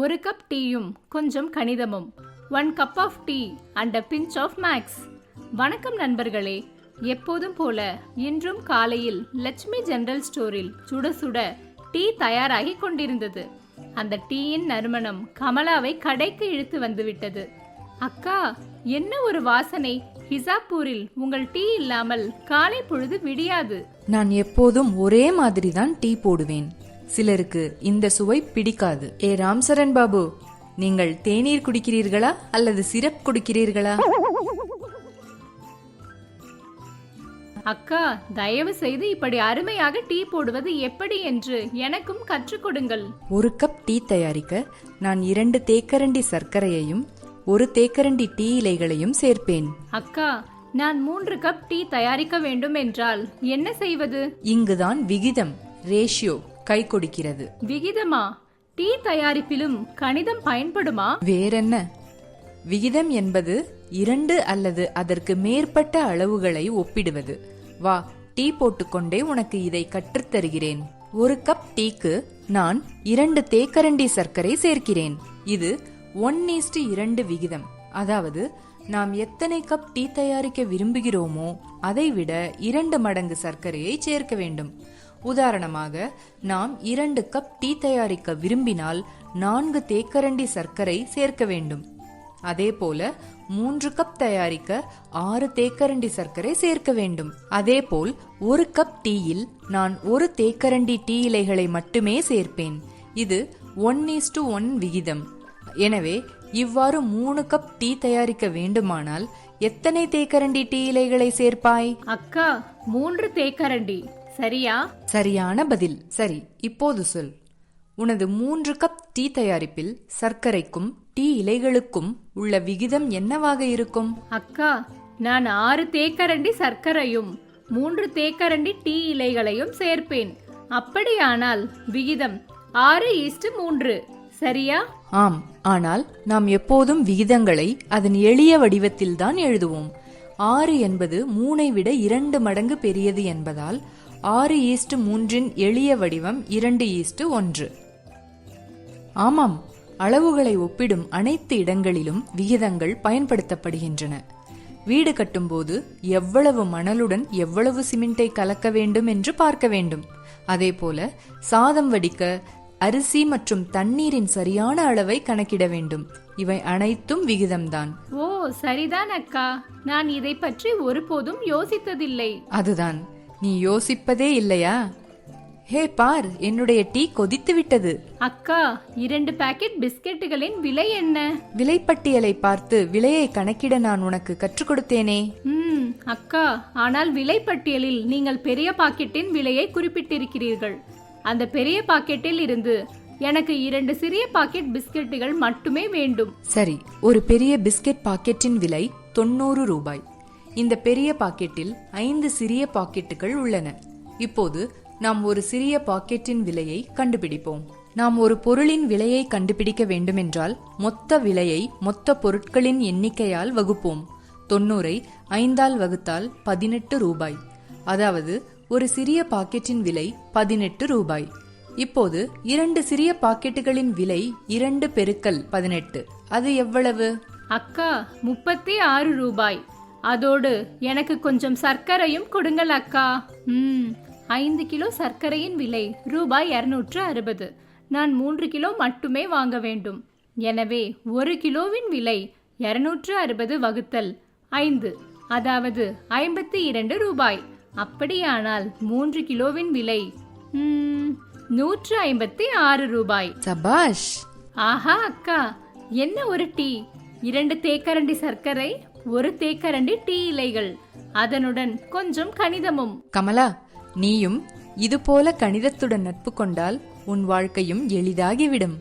ஒரு கப் டீயும் கொஞ்சம் கணிதமும். One cup of tea and a pinch of maths வணக்கம் நண்பர்களே. எப்போதும் போல இன்றும் காலையில் லட்சுமி ஜெனரல் ஸ்டோரில் சுட சுட டீ தயாராகி கொண்டிருந்தது. அந்த டீயின் நறுமணம் கமலாவை கடைக்கு இழுத்து வந்துவிட்டது. அக்கா என்ன ஒரு வாசனை? ஹிசாப்பூரில் உங்கள் டீ இல்லாமல் காலை பொழுது விடியாது. நான் எப்போதும் ஒரே மாதிரி தான் டீ போடுவேன். சிலருக்கு இந்த சுவை பிடிக்காது. ஏ ராம்சரண் பாபு நீங்கள் தேநீர் குடிக்கிறீர்களா அல்லது சிரப் குடிக்கிறீர்களா? அக்கா தயவு செய்து இப்படி அருமையாக டீ போடுவது எப்படி என்று எனக்கும் கற்றுக் கொடுங்கள். ஒரு கப் டீ தயாரிக்க நான் இரண்டு தேக்கரண்டி சர்க்கரையையும் ஒரு தேக்கரண்டி டீ இலைகளையும் சேர்ப்பேன். அக்கா நான் மூன்று கப் டீ தயாரிக்க வேண்டும் என்றால் என்ன செய்வது? இங்குதான் விகிதம் ரேஷியோ கை கொடுக்கிறது. விகிதமா? டீ தயாரிப்பிலும் கணிதம் பயன்படுமா? வேறென்ன? விகிதம் என்பது இரண்டு அல்லது அதற்கு மேற்பட்ட அளவுகளை ஒப்பிடுவது. வா டீ போட்டுக்கொண்டே உனக்கு இதை கற்றுத் தருகிறேன். ஒரு கப் டீக்கு நான் இரண்டு தேக்கரண்டி சர்க்கரை சேர்க்கிறேன். இது ஒன் ஈஸ்டு இரண்டு விகிதம். அதாவது நாம் எத்தனை கப் டீ தயாரிக்க விரும்புகிறோமோ அதைவிட இரண்டு மடங்கு சர்க்கரையை சேர்க்க வேண்டும். உதாரணமாக நாம் இரண்டு கப் டீ தயாரிக்க விரும்பினால் நான்கு தேக்கரண்டி சர்க்கரை சேர்க்க வேண்டும். அதேபோல மூன்று கப் தயாரிக்க ஆறு தேக்கரண்டி சர்க்கரை சேர்க்க வேண்டும். அதேபோல் ஒரு கப் டீயில் நான் ஒரு தேக்கரண்டி டீ இலைகளை மட்டுமே சேர்ப்பேன். இது ஒன் டு ஒன் விகிதம். எனவே இவ்வாறு மூணு கப் டீ தயாரிக்க வேண்டுமானால் எத்தனை தேக்கரண்டி டீ இலைகளை சேர்ப்பாய்? அக்கா மூன்று தேக்கரண்டி. சரியா? சரியான பதில். சரி இப்போது சொல். உனது மூன்று கப் டீ தயாரிப்பில் சர்க்கரைக்கும் டீ இலைகளுக்கும் உள்ள விகிதம் என்னவாக இருக்கும்? அக்கா நான் ஆறு தேக்கரண்டி சர்க்கரையும் மூன்று தேக்கரண்டி டீ இலைகளையும் சேர்ப்பேன். அப்படியானால் விகிதம் ஆறு ஈஸ்ட் மூன்று. சரியா? ஆம் ஆனால் நாம் எப்போதும் விகிதங்களை அதன் எளிய வடிவத்தில்தான் எழுதுவோம். ஆறு என்பது மூனை விட இரண்டு மடங்கு பெரியது என்பதால் ஆறு ஈஸ்ட் மூன்றின் எளிய வடிவம் இரண்டு ஈஸ்ட் ஒன்று. ஆமாம் அளவுகளை ஒப்பிடும் அனைத்து இடங்களிலும் விகிதங்கள் பயன்படுத்தப்படுகின்றன. வீடு கட்டும்போது எவ்வளவு மணலுடன் எவ்வளவு சிமெண்டை கலக்க வேண்டும் என்று பார்க்க வேண்டும். அதேபோல சாதம் வடிக்க அரிசி மற்றும் தண்ணீரின் சரியான அளவை கணக்கிட வேண்டும். இவை அனைத்தும் விகிதம்தான். ஓ சரிதான் அக்கா. நான் இதை பற்றி ஒருபோதும் யோசித்ததில்லை. அதுதான். நீ யோசிப்பதே இல்லையா? ஹே பார் என்னுடைய டீ கொதித்து விட்டது அக்கா இரண்டு பாக்கெட் பிஸ்கெட்டுகளின் விலை என்ன? விலைப்பட்டியலை பார்த்து விலையை கணக்கிட நான் உனக்கு கற்றுக் கொடுத்தேனே. ம் அக்கா ஆனால் விலை பட்டியலில் நீங்கள் பெரிய பாக்கெட்டின் விலையை குறிப்பிட்டிருக்கிறீர்கள். அந்த பெரிய பாக்கெட்டில் இருந்து எனக்கு இரண்டு சிறிய பாக்கெட் பிஸ்கெட்டுகள் மட்டுமே வேண்டும். சரி ஒரு பெரிய பிஸ்கெட் பாக்கெட்டின் விலை தொண்ணூறு ரூபாய். இந்த பெரிய பாக்கெட்டில் ஐந்து சிறிய பாக்கெட்டுகள் உள்ளன. இப்போது நாம் ஒரு சிறிய பாக்கெட்டின் விலையை கண்டுபிடிப்போம். நாம் ஒரு பொருளின் விலையை கண்டுபிடிக்க வேண்டுமென்றால் மொத்த விலையை மொத்த பொருட்களின் எண்ணிக்கையால் வகுப்போம். தொண்ணூறை ஐந்தால் வகுத்தால் பதினெட்டு ரூபாய். அதாவது ஒரு சிறிய பாக்கெட்டின் விலை பதினெட்டு ரூபாய். இப்போது இரண்டு சிறிய பாக்கெட்டுகளின் விலை இரண்டு பெருக்கல் பதினெட்டு. அது எவ்வளவு? அக்கா முப்பத்தி ஆறு ரூபாய். அதோடு எனக்கு கொஞ்சம் சர்க்கரையும் கொடுங்கள் அக்கா. ம் ஐந்து கிலோ சர்க்கரையின் விலை ரூபாய் இருநூற்று அறுபது. நான் மூன்று கிலோ மட்டுமே வாங்க வேண்டும். எனவே ஒரு கிலோவின் விலை இருநூற்று அறுபது வகுத்தல் ஐந்து அதாவது ஐம்பத்தி இரண்டு ரூபாய். அப்படியானால் மூன்று கிலோவின் விலை நூற்று ஐம்பத்தி ஆறு ரூபாய். சபாஷ். ஆஹா அக்கா என்ன ஒரு டீ? இரண்டு தேக்கரண்டி சர்க்கரை ஒரு தேக்கரண்டி டீ இலைகள். அதனுடன் கொஞ்சம் கணிதமும். கமலா நீயும் இதுபோல கணிதத்துடன் நட்பு கொண்டால் உன் வாழ்க்கையும் எளிதாகிவிடும்.